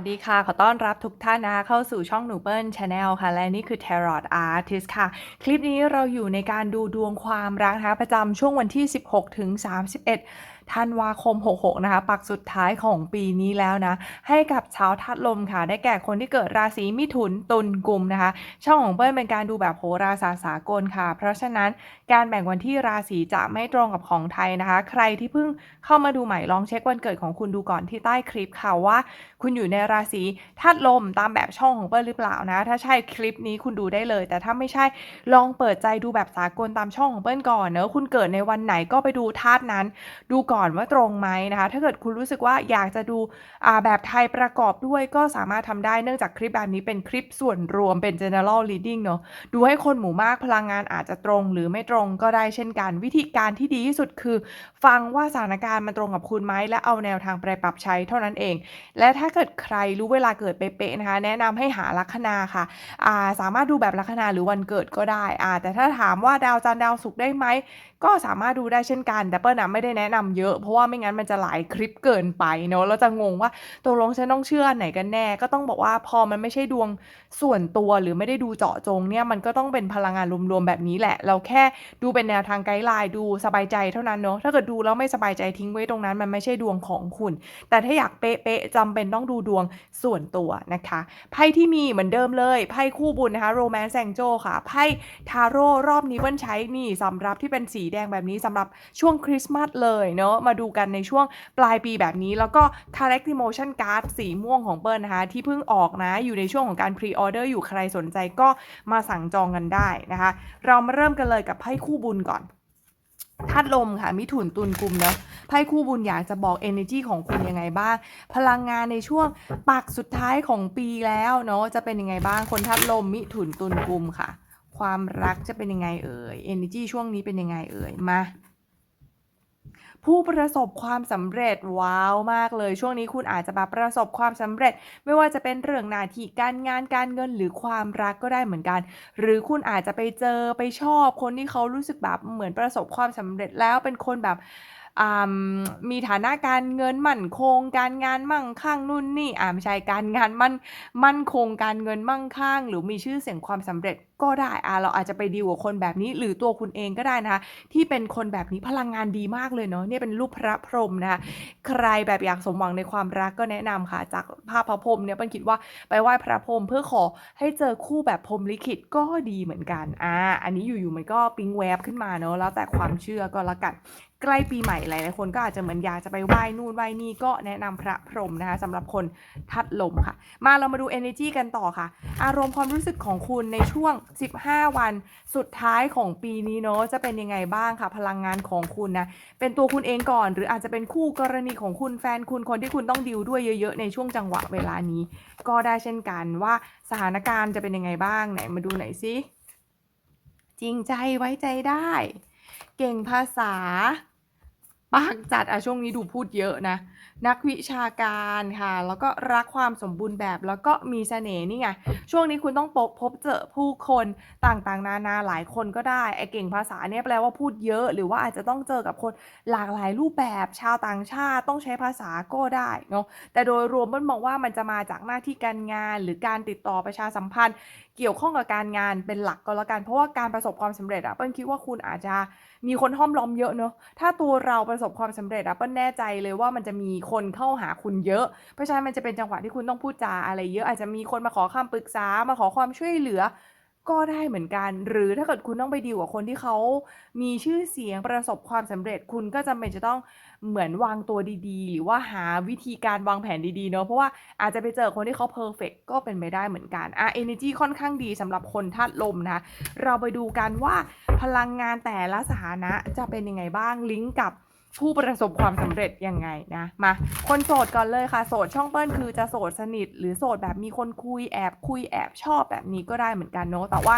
วัสดีค่ะ ขอต้อนรับทุกท่านนะคะเข้าสู่ช่องหนูเปิ้ลชาแนลค่ะ และนี่คือ Tarot Artist ค่ะ คลิปนี้เราอยู่ในการดูดวงความรักนะคะประจำช่วงวันที่ 16 ถึง 31 ธันวาคม 66 นะคะ ปักสุดท้ายของปีนี้แล้วนะ ให้กับชาวทัดลมค่ะ ได้แก่คนที่เกิดราศีมิถุนตุลกุมนะคะ ช่องของเปิ้ลเป็นการดูแบบโหราศาสตร์สากลค่ะ เพราะฉะนั้นการแบ่งวันที่ราศีจะไม่ตรงกับของไทยนะคะ ใครที่เพิ่งเข้ามาดูใหม่ลองเช็ควันเกิดของคุณดูก่อนที่ใต้คลิปค่ะว่า คุณอยู่ในราศีธาตุลมตามแบบช่องของเปิ้ลหรือเปล่านะ ถ้าใช่คลิปนี้คุณดูได้เลย แต่ถ้าไม่ใช่ลองเปิดใจดูแบบสากลตามช่องของเปิ้ลก่อนเนอะคุณเกิดในวันไหนก็ไปดูธาตุนั้น ดูก่อนว่าตรงไหมนะคะ ถ้าเกิดคุณรู้สึกว่าอยากจะดูแบบไทยประกอบด้วยก็สามารถทำได้เนื่องจากคลิปแบบนี้เป็นคลิปส่วนรวมเป็น general reading เนอะดูให้คนหมู่มากพลังงานอาจจะตรง หรือไม่ตรงก็ได้เช่นกัน วิธีการที่ดีที่สุดคือ ฟังว่าสถานการณ์มันตรงกับคุณไหมและเอาแนวทางไปปรับใช้เท่านั้นเอง และถ้าเกิดใครรู้เวลาเกิดเป๊ะๆนะคะ แนะนำให้หาลัคนาค่ะาสามารถดูแบบลัคนาหรือวันเกิดก็ได้แต่ถ้าถามว่าดาวจันทร์ดาวศุกร์ได้ไหมก็สามารถดูได้เช่นกันแต่เปิ้ลนะไม่ได้แนะนำเยอะเพราะว่าไม่งั้นมันจะหลายคลิปเกินไปเนอะแล้วจะงงว่าตกลงฉันต้องเชื่ออันไหนกันแน่ ก็ต้องบอกว่าพอมันไม่ใช่ดวงส่วนตัวหรือไม่ได้ดูเจาะจงเนี่ยมันก็ต้องเป็นพลังงานรวมๆแบบนี้แหละ เราแค่ดูเป็นแนวทางไกด์ไลน์ดูสบายใจเท่านั้นเนอะถ้าเกิดดูแล้วไม่สบายใจทิ้งไว้ตรงนั้น มันไม่ใช่ดวงของคุณ แต่ถ้าอยากเป๊ะๆจำเป็นต้องดูดวงส่วนตัวนะคะไพ่ที่มีเหมือนเดิมเลยไพ่คู่บุญนะคะโรแมนต์แซงโจค่ะไพ่ทาโร่รอบนี้เปิ้ลใช้นี่สำหรับที่เป็นสีแดงแบบนี้สำหรับช่วงคริสต์มาสเลยเนาะมาดูกันในช่วงปลายปีแบบนี้ แล้วก็ Correct Emotion Card สีม่วงของเปิ้ลนะคะที่เพิ่งออกนะอยู่ในช่วงของการพรีออเดอร์อยู่ใครสนใจก็มาสั่งจองกันได้นะคะ เรามาเริ่มกันเลยกับไพ่คู่บุญก่อนธาตุลมค่ะมิถุนตุลกุมเนาะไพ่คู่บุญอยากจะบอก energy ของคุณยังไงบ้าง พลังงานในช่วงปักสุดท้ายของปีแล้วเนาะจะเป็นยังไงบ้างคนธาตุลมมิถุนตุลกุมค่ะ ความรักจะเป็นยังไงเอ่ย energy ช่วงนี้เป็นยังไงเอ่ยมา ผู้ประสบความสำเร็จว้าวมากเลย ช่วงนี้คุณอาจจะแบบประสบความสำเร็จ ไม่ว่าจะเป็นเรื่องหน้าที่การงานการเงินหรือความรักก็ได้เหมือนกัน หรือคุณอาจจะไปเจอไปชอบคนที่เขารู้สึกแบบเหมือนประสบความสำเร็จแล้วเป็นคนแบบมีฐานะการเงินมั่นคง การงานมั่งคั่งนู่นนี่อ่าไม่ใช่การงานมั่นมั่นคงการเงินมั่งคั่ง หรือมีชื่อเสียงความสำเร็จ ก็ได้อ่าเราอาจจะไปดีลกับคนแบบนี้ หรือตัวคุณเองก็ได้นะคะที่เป็นคนแบบนี้พลังงานดีมากเลยเนาะเนี่ยเป็นรูปพระพรหมนะคะใครแบบอยากสมหวังในความรักก็แนะนำค่ะ จากภาพพระพรหมเนี่ยปิ้ลคิดว่าไปไหว้พระพรหมเพื่อขอให้เจอคู่แบบพรหมลิขิตก็ดีเหมือนกันอ่าอันนี้อยู่ๆมันก็ปิ๊งแวบขึ้นมาเนอะแล้วแต่ความเชื่อก็แล้วกันใกล้ปีใหม่หลายๆคนก็อาจจะเหมือนอยากจะไปไหว้นู่นไหว้นี่ก็แนะนำพระพรหมนะคะสำหรับคนทัดลมค่ะ มาเรามาดู energy กันต่อค่ะ อารมณ์ความรู้สึกของคุณในช่วง15 วันสุดท้ายของปีนี้เนาะจะเป็นยังไงบ้างค่ะพลังงานของคุณนะเป็นตัวคุณเองก่อน หรืออาจจะเป็นคู่กรณีของคุณแฟนคุณคนที่คุณต้องดิวด้วยเยอะๆ ในช่วงจังหวะเวลานี้ ก็ได้เช่นกันว่าสถานการณ์จะเป็นยังไงบ้างไหนมาดูหน่อยสิจริงใจไว้ใจได้ เก่งภาษาปากจัดอะช่วงนี้ดูพูดเยอะนะ นักวิชาการค่ะ แล้วก็รักความสมบูรณ์แบบแล้วก็มีเสน่ห์นี่ไง ช่วงนี้คุณต้องพบพบเจอผู้คนต่างๆ นานาหลายคนก็ได้ไอเก่งภาษาเนี่ยแปลว่าพูดเยอะ หรือว่าอาจจะต้องเจอกับคนหลากหลายรูปแบบชาวต่างชาติต้องใช้ภาษาก็ได้เนาะแต่โดยรวมมันมองว่ามันจะมาจากหน้าที่การงาน หรือการติดต่อประชาสัมพันธ์ เกี่ยวข้องกับการงานเป็นหลักก็แล้วกัน เพราะว่าการประสบความสำเร็จอะเปิ้ลคิดว่าคุณอาจจะมีคนห้อมล้อมเยอะเนอะถ้าตัวเราประสบความสำเร็จอะเปิ้ลแน่ใจเลยว่ามันจะมีคนเข้าหาคุณเยอะ เพราะฉะนั้นมันจะเป็นจังหวะที่คุณต้องพูดจาอะไรเยอะอาจจะมีคนมาขอคำปรึกษามาขอความช่วยเหลือก็ได้เหมือนกัน หรือถ้าเกิดคุณต้องไปดีลกับคนที่เขามีชื่อเสียงประสบความสำเร็จ คุณก็จำเป็นจะต้องเหมือนวางตัวดีๆ หรือว่าหาวิธีการวางแผนดีๆเนาะ เพราะว่าอาจจะไปเจอคนที่เขาเพอร์เฟกก็เป็นไปได้เหมือนกัน อะ energy ค่อนข้างดีสำหรับคนธาตุลมนะ เราไปดูกันว่าพลังงานแต่ละสถานะจะเป็นยังไงบ้างลิงก์กับ ผู้ประสบความสำเร็จยังไงนะมาคนโสดก่อนเลยค่ะ โสดช่องเปิ้ลคือจะโสดสนิท หรือโสดแบบมีคนคุยแอบคุยแอบชอบแบบนี้ก็ได้เหมือนกันเนาะแต่ว่า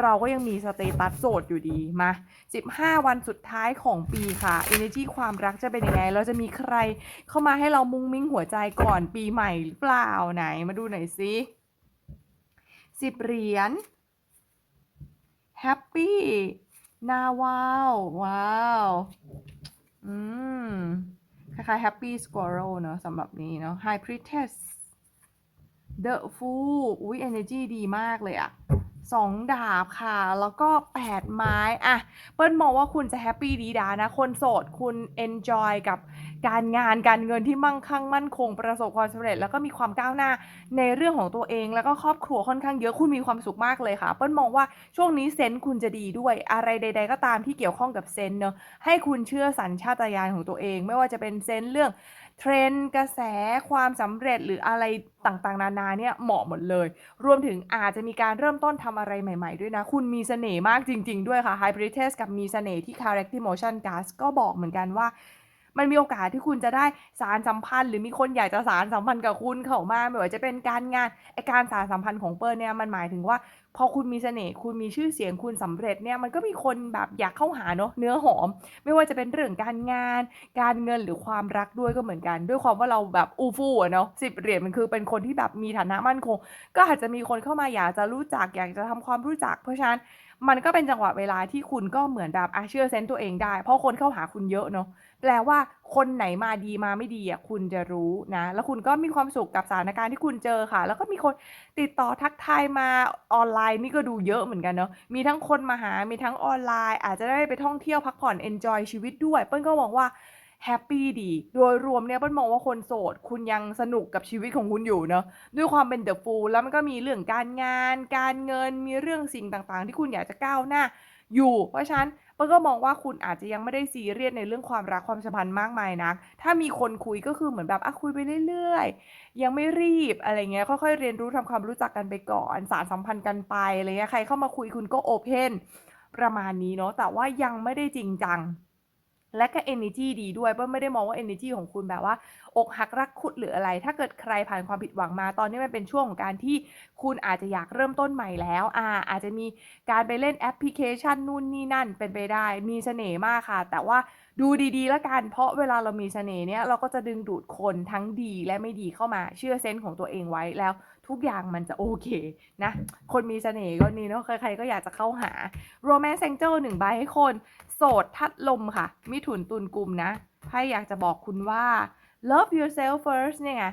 เราก็ยังมีสเตตัสโสดอยู่ดีมา 15 วันสุดท้ายของปีค่ะ energy ความรักจะเป็นยังไง เราจะมีใครเข้ามาให้เรามุ้งมิ้งหัวใจก่อนปีใหม่หรือเปล่าไหนมาดูหน่อยสิสิบเหรียญแฮปปี้นาว้าวว้าว อืม คล้ายๆ Happy Squirrel เนอะสำหรับนี้เนาะ High Priestess The Fool อุ้ย energy ดีมากเลยอะ สองดาบค่ะ แล้วก็แปดไม้อะเปิ้ลมองว่าคุณจะแฮปปี้ดีดานะ คนโสดคุณ enjoy กับการงานการเงินที่มั่งคั่งมั่นคงประสบความสำเร็จ แล้วก็มีความก้าวหน้าในเรื่องของตัวเอง แล้วก็ครอบครัวค่อนข้างเยอะคุณมีความสุขมากเลยค่ะ เปิ้ลมองว่าช่วงนี้เซนส์คุณจะดีด้วยอะไรใด ๆ ก็ตามที่เกี่ยวข้องกับเซนส์เนอะให้คุณเชื่อสัญชาตญาณของตัวเอง ไม่ว่าจะเป็นเซนส์เรื่อง เทรนด์กระแสความสำเร็จหรืออะไรต่างๆ นานาเนี่ยเหมาะหมดเลย รวมถึงอาจจะมีการเริ่มต้นทำอะไรใหม่ๆ ด้วยนะ คุณมีเสน่ห์มากจริง ๆ ด้วยค่ะ Hybrid กับมีเสน่ห์ที่ Character Motion Gas ก็บอกเหมือนกันว่ามันมีโอกาสที่คุณจะได้สารสัมพันธ์ หรือมีคนอยากจะสารสัมพันธ์กับคุณเข้ามาไม่ว่าจะเป็นการงานไอการสารสัมพันธ์ของเปิ้ลเนี่ยมันหมายถึงว่า พอคุณมีเสน่ห์คุณมีชื่อเสียงคุณสำเร็จเนี่ยมันก็มีคนแบบอยากเข้าหาเนาะเนื้อหอม ไม่ว่าจะเป็นเรื่องการงาน การเงินหรือความรักด้วยก็เหมือนกัน ด้วยความว่าเราแบบอูฟู่เนาะสิบเหรียญมันคือเป็นคนที่แบบมีฐานะมั่นคง ก็อาจจะมีคนเข้ามาอยากจะรู้จักอยากจะทำความรู้จัก เพราะฉะนั้นมันก็เป็นจังหวะเวลาที่คุณก็เหมือนแบบอะเชื่อเซนต์ตัวเองได้ เพราะคนเข้าหาคุณเยอะเนาะแปลว่าคนไหนมาดีมาไม่ดีอะคุณจะรู้นะ แล้วคุณก็มีความสุขกับสถานการณ์ที่คุณเจอค่ะ แล้วก็มีคนติดต่อทักทายมาออนไลน์นี่ก็ดูเยอะเหมือนกันเนาะมีทั้งคนมาหา มีทั้งออนไลน์ อาจจะได้ไปท่องเที่ยวพักผ่อนเอนจอยชีวิตด้วย เปิ้ลก็มองว่าแฮปปี้ดี โดยรวมเนี่ยเปิ้ลมองว่าคนโสด คุณยังสนุกกับชีวิตของคุณอยู่เนาะด้วยความเป็นเดอะฟูลแล้วมันก็มีเรื่องการงาน การเงินมีเรื่องสิ่งต่างๆ ที่คุณอยากจะก้าวหน้าอยู่ เพราะฉะนั้น เปิ้ลก็มองว่าคุณอาจจะยังไม่ได้ซีเรียสในเรื่องความรักความสัมพันธ์มากมายนัก ถ้ามีคนคุยก็คือเหมือนแบบอะคุยไปเรื่อยๆ ยังไม่รีบอะไรเงี้ย ค่อยๆ เรียนรู้ทำความรู้จักกันไปก่อน สารสัมพันธ์กันไปอะไรเงี้ย ใครเข้ามาคุยคุณก็โอเพนประมาณนี้เนาะ แต่ว่ายังไม่ได้จริงจัง และก็ energy ดีด้วยเปิ้ลไม่ได้มองว่า energy ของคุณแบบว่า อกหักรักคุดหรืออะไร ถ้าเกิดใครผ่านความผิดหวังมาตอนนี้มันเป็นช่วงของการที่คุณอาจจะอยากเริ่มต้นใหม่แล้วอ่าอาจจะมีการไปเล่นแอปพลิเคชันนู่นนี่นั่นเป็นไปได้ มีเสน่ห์มากค่ะ แต่ว่าดูดีๆ แล้วกัน เพราะเวลาเรามีเสน่ห์เนี่ยเราก็จะดึงดูดคนทั้งดีและไม่ดีเข้ามาเชื่อเซนส์ของตัวเองไว้แล้ว ทุกอย่างมันจะโอเคนะ คนมีเสน่ห์ก็นี่เนาะใครๆก็อยากจะเข้าหา Romance Angel หนึ่งใบให้คน โสดทัดลมค่ะ มิถุนตุลกลุ่มนะไพ่อยากจะบอกคุณว่า love yourself first เนี่ยไง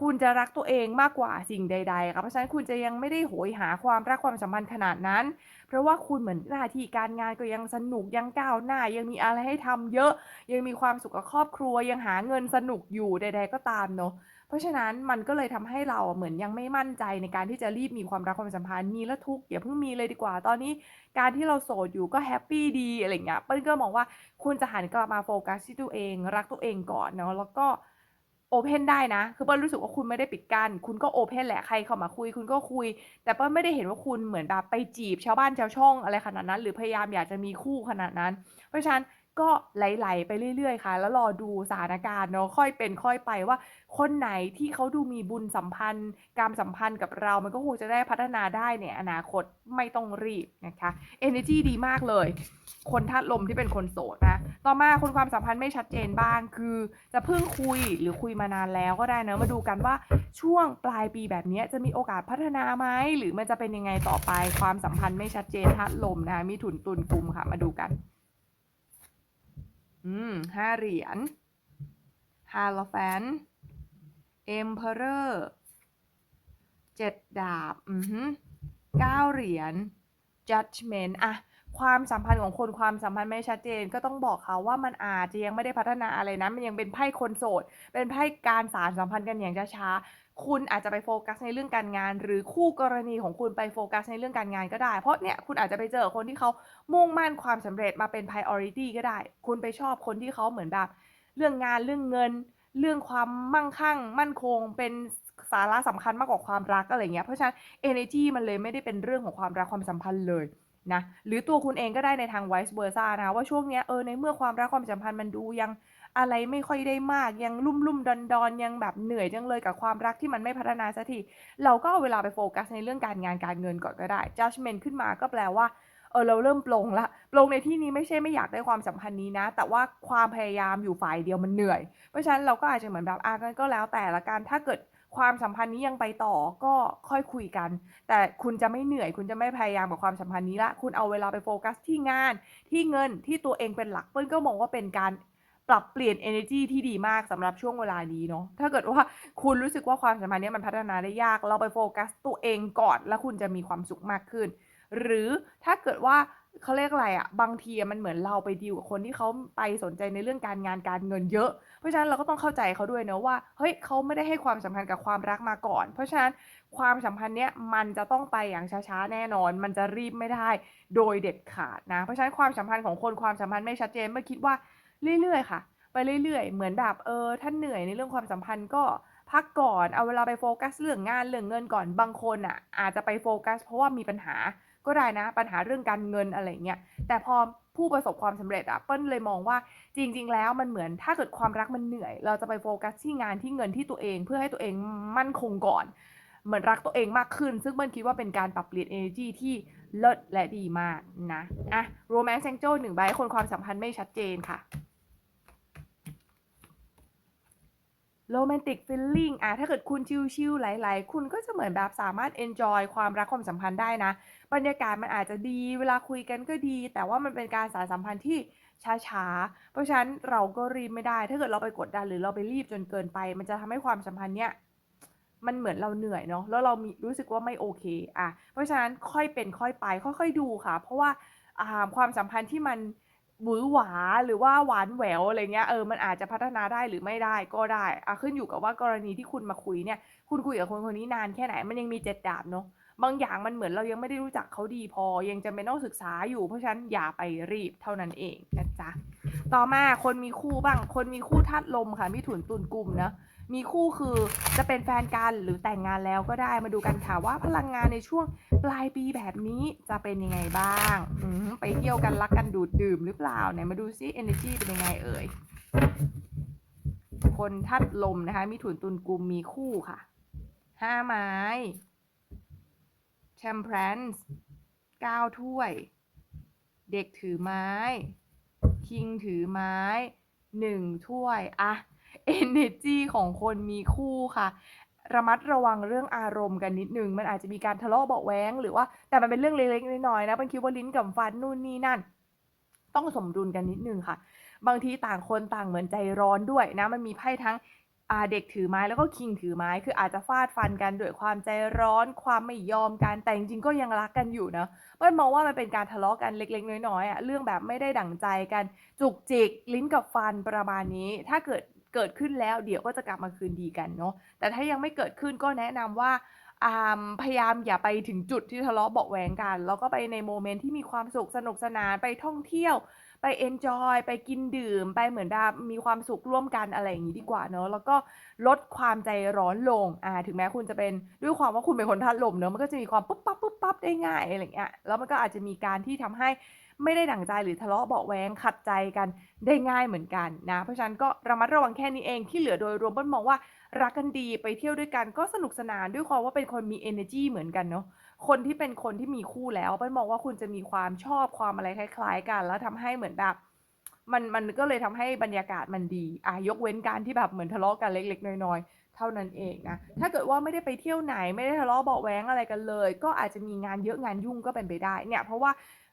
คุณจะรักตัวเองมากกว่าสิ่งใดๆครับเพราะฉะนั้นคุณจะยังไม่ได้โหยหาความรักความสัมพันธ์ขนาดนั้น เพราะว่าคุณเหมือนหน้าที่การงานก็ยังสนุกยังก้าวหน้า ยังมีอะไรให้ทำเยอะ ยังมีความสุขกับครอบครัวยังหาเงินสนุกอยู่ใด ๆ ก็ตามเนาะ เพราะฉะนั้นมันก็เลยทำให้เราเหมือนยังไม่มั่นใจในการที่จะรีบมีความรักความสัมพันธ์มีแล้วทุกอย่าเพิ่งมีเลยดีกว่า ตอนนี้การที่เราโสดอยู่ก็แฮปปี้ดีอะไรเงี้ยเปิ้ลก็มองว่าคุณจะหันกลับมาโฟกัสที่ตัวเอง รักตัวเองก่อนเนาะแล้วก็โอเพนได้นะ คือเปิ้ลรู้สึกว่าคุณไม่ได้ปิดกัน้น คุณก็โอเพนแหละ ใครเข้ามาคุย คุณก็คุย แต่เปิ้ลไม่ได้เห็นว่าคุณเหมือนแบบไปจีบชาวบ้านชาวช่องอะไรขนาดนั้น หรือพยายามอยากจะมีคู่ขนาดนั้น เพราะฉะนั้น ก็ไหลๆไปเรื่อยๆ ค่ะ แล้วรอดูสถานการณ์เนาะค่อยเป็นค่อยไปว่า คนไหนที่เขาดูมีบุญสัมพันธ์การสัมพันธ์กับเรา มันก็คงจะได้พัฒนาได้ในอนาคตไม่ต้องรีบนะคะ energy ดีมากเลย คนธาตุลมที่เป็นคนโสดนะต่อมาคนความสัมพันธ์ไม่ชัดเจนบ้างคือ จะเพิ่งคุยหรือคุยมานานแล้วก็ได้เนอะมาดูกันว่าช่วงปลายปีแบบนี้จะมีโอกาสพัฒนาไหมหรือมันจะเป็นยังไงต่อไปความสัมพันธ์ไม่ชัดเจนธาตุลมนะคะมีถุนตุนกุมค่ะมาดูกัน อืมห้าเหรียญฮาโลแฟนเอ็มเพอเรอร์เจ็ดดาบ อืมเก้าเหรียญ judgment อะ ความสัมพันธ์ของคนความสัมพันธ์ไม่ชัดเจน ก็ต้องบอกเขาว่ามันอาจจะยังไม่ได้พัฒนาอะไรนะ มันยังเป็นไพ่คนโสด เป็นไพ่การสารสัมพันธ์กันอย่างช้าๆคุณอาจจะไปโฟกัสในเรื่องการงาน หรือคู่กรณีของคุณไปโฟกัสในเรื่องการงานก็ได้ เพราะเนี่ยคุณอาจจะไปเจอคนที่เขามุ่งมั่นความสำเร็จมาเป็น priority ก็ได้ คุณไปชอบคนที่เขาเหมือนแบบเรื่องงานเรื่องเงิน เรื่องความมั่งคั่ง มั่นคงเป็น สาระสำคัญมากกว่าความรักอะไรเงี้ยเพราะฉะนั้น energy มันเลยไม่ได้เป็นเรื่องของความรักความสัมพันธ์เลยนะหรือตัวคุณเองก็ได้ในทาง vice versa นะว่าช่วงเนี้ยเออในเมื่อความรักความสัมพันธ์มันดูยังอะไรไม่ค่อยได้มากยังลุ่มลุ่มดอนดอนยังแบบเหนื่อยจังเลยกับความรักที่มันไม่พัฒนาสักทีเราก็เอาเวลาไปโฟกัสในเรื่องการงานการเงินก่อนก็ได้ judgment ขึ้นมาก็แปลว่าเออเราเริ่มปลงละปลงในที่นี้ไม่ใช่ไม่อยากได้ความสัมพันธ์นี้นะ แต่ว่าความพยายามอยู่ฝ่ายเดียวมันเหนื่อย เพราะฉะนั้นเราก็อาจจะเหมือนแบบอะงั้นก็แล้วแต่ละกันถ้าเกิด ความสัมพันธ์นี้ยังไปต่อก็ค่อยคุยกัน แต่คุณจะไม่เหนื่อย คุณจะไม่พยายามกับความสัมพันธ์นี้ละ คุณเอาเวลาไปโฟกัสที่งาน ที่เงินที่ตัวเองเป็นหลักเปิ้ลก็มองว่าเป็นการปรับเปลี่ยน energy ที่ดีมากสำหรับช่วงเวลานี้เนาะถ้าเกิดว่าคุณรู้สึกว่าความสัมพันธ์นี้มันพัฒนาได้ยาก เราไปโฟกัสตัวเองก่อน แล้วคุณจะมีความสุขมากขึ้น หรือถ้าเกิดว่า เขาเรียกอะไรอะบางทีมันเหมือนเราไปดีลกับคนที่เขาไปสนใจในเรื่องการงานการเงินเยอะ เพราะฉะนั้นเราก็ต้องเข้าใจเขาด้วยเนะว่าเฮ้ยเขาไม่ได้ให้ความสำคัญกับความรักมาก่อน เพราะฉะนั้นความสัมพันธ์เนี้ยมันจะต้องไปอย่างช้าๆแน่นอน มันจะรีบไม่ได้โดยเด็ดขาดนะเพราะฉะนั้นความสัมพันธ์ของคนความสัมพันธ์ไม่ชัดเจนเมื่อคิดว่าเรื่อยๆค่ะ ไปเรื่อยๆ เหมือนแบบเออถ้านเหนื่อยในเรื่องความสัมพันธ์ก็พักก่อนเอาเวลาไปโฟกัสเรื่องงานเรื่องเงินก่อนบางคนน่ะอาจจะไปโฟกัส เพราะว่ามีปัญหา ก็ได้นะ ปัญหาเรื่องการเงินอะไรเงี้ยแต่พอผู้ประสบความสำเร็จอะเปิ้ลเลยมองว่าจริง ๆ แล้วมันเหมือนถ้าเกิดความรักมันเหนื่อย เราจะไปโฟกัสที่งานที่เงินที่ตัวเอง เพื่อให้ตัวเองมั่นคงก่อน เหมือนรักตัวเองมากขึ้น ซึ่งเปิ้ลคิดว่าเป็นการปรับเปลี่ยน energy ที่เลิศและดีมากนะอะ Romance Angel 1ใบให้คนความสัมพันธ์ไม่ชัดเจนค่ะ Romantic Feeling อะถ้าเกิดคุณชิลๆหลายๆ คุณก็จะเหมือนแบบสามารถเอนจอยความรักความสัมพันธ์ได้นะ บรรยากาศมันอาจจะดี เวลาคุยกันก็ดี แต่ว่ามันเป็นการสานสัมพันธ์ที่ช้าๆ เพราะฉะนั้นเราก็รีบไม่ได้ ถ้าเกิดเราไปกดดันหรือเราไปรีบจนเกินไป มันจะทำให้ความสัมพันธ์เนี้ยมันเหมือนเราเหนื่อยเนาะ แล้วเรามีรู้สึกว่าไม่โอเค อะ เพราะฉะนั้นค่อยเป็นค่อยไป ค่อยๆดูค่ะ เพราะว่าความสัมพันธ์ที่มัน หวือหวาหรือว่าหวานแหววอะไรเงี้ยเออมันอาจจะพัฒนาได้หรือไม่ได้ก็ได้อะขึ้นอยู่กับว่ากรณีที่คุณมาคุยเนี่ย คุณคุยกับคนคนนี้นานแค่ไหนมันยังมีเจ็ดดาบเนาะ บางอย่างมันเหมือนเรายังไม่ได้รู้จักเขาดีพอ ยังจำเป็นต้องศึกษาอยู่เพราะฉะนั้นอย่าไปรีบเท่านั้นเองนะจ๊ะต่อมาคนมีคู่บ้าง คนมีคู่ธาตุลมค่ะมิถุนตุลกลุ่มเนะมีคู่คือจะเป็นแฟนกันหรือแต่งงานแล้วก็ได้มาดูกันค่ะว่าพลังงานในช่วงปลายปีแบบนี้จะเป็นยังไงบ้างไปเที่ยวกันรักกันดูดดื่มหรือเปล่าไหนมาดูซิ energy เป็นยังไงเอ่ยคนธาตุลมนะคะมิถุนตุลกุมมีคู่ค่ะ5ไม้ Temperance 9ถ้วย เด็กถือไม้ King ถือไม้1ถ้วยอะ energy ของคนมีคู่ค่ะ ระมัดระวังเรื่องอารมณ์กันนิดนึง มันอาจจะมีการทะเลาะเบาแว้งหรือว่าแต่มันเป็นเรื่องเล็กๆน้อยๆนะเปิ้ลคิดว่าลิ้นกับฟันนู่นนี่นั่น ต้องสมดุลกันนิดนึงค่ะ บางทีต่างคนต่างเหมือนใจร้อนด้วยนะ มันมีไพ่ทั้ง เด็กถือไม้แล้วก็ King ถือไม้ คืออาจจะฟาดฟันกันด้วยความใจร้อนความไม่ยอมกันแต่จริงๆก็ยังรักกันอยู่นะเปิ้ลมองว่ามันเป็นการทะเลาะกันเล็ก ๆ น้อยๆอะเรื่องแบบไม่ได้ดั่งใจกัน จุกจิกลิ้นกับฟันประมาณนี้ ถ้าเกิดเกิดขึ้นแล้วเดี๋ยวก็จะกลับมาคืนดีกันเนาะแต่ถ้ายังไม่เกิดขึ้นก็แนะนำว่าอ่าพยายามอย่าไปถึงจุดที่ทะเลาะเบาะแว้งกัน แล้วก็ไปในโมเมนต์ที่มีความสุขสนุกสนานไปท่องเที่ยว ไปเอนจอยไปกินดื่ม ไปเหมือนแบบมีความสุขร่วมกันอะไรอย่างงี้ดีกว่าเนาะแล้วก็ลดความใจร้อนลงอ่าถึงแม้คุณจะเป็นด้วยความว่าคุณเป็นคนธาตุลมเนาะมันก็จะมีความปุ๊บปั๊บๆได้ง่ายอะไรอย่างเงี้ยแล้วมันก็อาจจะมีการที่ทำให้ไม่ได้ดั่งใจหรือทะเลาะเบาแวงขัดใจกันได้ง่ายเหมือนกันนะ เพราะฉะนั้นก็ระมัดระวังแค่นี้เองที่เหลือโดยรวมเปิ้ลมองว่ารักกันดีไปเที่ยวด้วยกันก็สนุกสนานด้วยความว่าเป็นคนมี energy เหมือนกันเนาะ คนที่เป็นคนที่มีคู่แล้วเปิ้ลมองว่าคุณจะมีความชอบความอะไรคล้าย ๆ กัน แล้วทำให้เหมือนแบบมันมันก็เลยทำให้บรรยากาศมันดีอ่ายกเว้นการที่แบบเหมือนทะเลาะกันเล็ก ๆ น้อยๆเท่านั้นเองนะถ้าเกิดว่าไม่ได้ไปเที่ยวไหนไม่ได้ทะเลาะเบาะแว้งอะไรกันเลย ก็อาจจะมีงานเยอะงานยุ่งก็เป็นไปได้เนี่ยเพราะว่า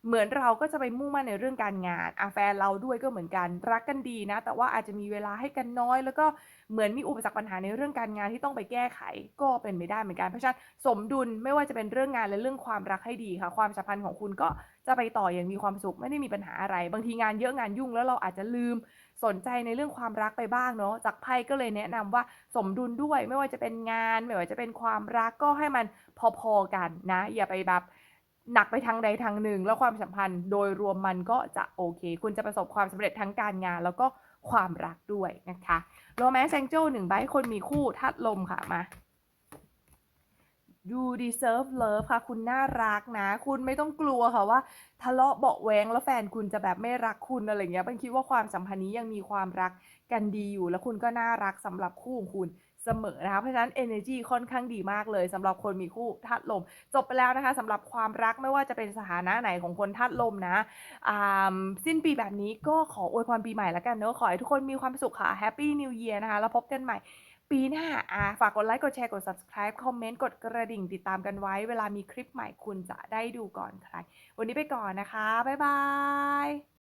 เหมือนเราก็จะไปมุ่งมั่นในเรื่องการงานอาแฟนเราด้วยก็เหมือนกันรักกันดีนะ แต่ว่าอาจจะมีเวลาให้กันน้อย แล้วก็เหมือนมีอุปสรรคปัญหาในเรื่องการงานที่ต้องไปแก้ไขก็เป็นไปได้เหมือนกันเพราะฉะนั้นสมดุลไม่ว่าจะเป็นเรื่องงานและเรื่องความรักให้ดีค่ะ ความสัมพันธ์ของคุณก็จะไปต่ออย่างมีความสุขไม่ได้มีปัญหาอะไร บางทีงานเยอะงานยุ่งแล้วเราอาจจะลืมสนใจในเรื่องความรักไปบ้างเนาะจากไพ่ก็เลยแนะนำว่าสมดุลด้วยไม่ว่าจะเป็นงาน ไม่ว่าจะเป็นความรักก็ให้มันพอๆกันนะ อย่าไปแบบ หนักไปทางใดทางหนึ่ง แล้วความสัมพันธ์โดยรวมมันก็จะโอเค คุณจะประสบความสำเร็จทั้งการงาน แล้วก็ความรักด้วยนะคะ Romance Angel 1ใบให้คนมีคู่ธาตุลมค่ะมา You deserve love ค่ะ คุณน่ารักนะ คุณไม่ต้องกลัวค่ะว่า ทะเลาะเบาะแวงแล้วแฟนคุณจะแบบไม่รักคุณอะไรเงี้ยเปิ้ลคิดว่าความสัมพันธ์นี้ยังมีความรักกันดีอยู่ แล้วคุณก็น่ารักสำหรับคู่ของคุณ เสมอนะคะเพราะฉะนั้น energy ค่อนข้างดีมากเลยสำหรับคนมีคู่ธาตุลม จบไปแล้วนะคะสำหรับความรักไม่ว่าจะเป็นสถานะไหนของคนธาตุลมนะอ่าสิ้นปีแบบนี้ก็ขออวยพรปีใหม่แล้วกันเนาะขอให้ทุกคนมีความสุขค่ะ Happy New Year นะคะแล้วพบกันใหม่ปีหน้าอ่าฝากกดไลก์กดแชร์ กด subscribe คอมเมนต์ กดกระดิ่งติดตามกันไว้ เวลามีคลิปใหม่คุณจะได้ดูก่อนใคร วันนี้ไปก่อนนะคะ บ๊ายบาย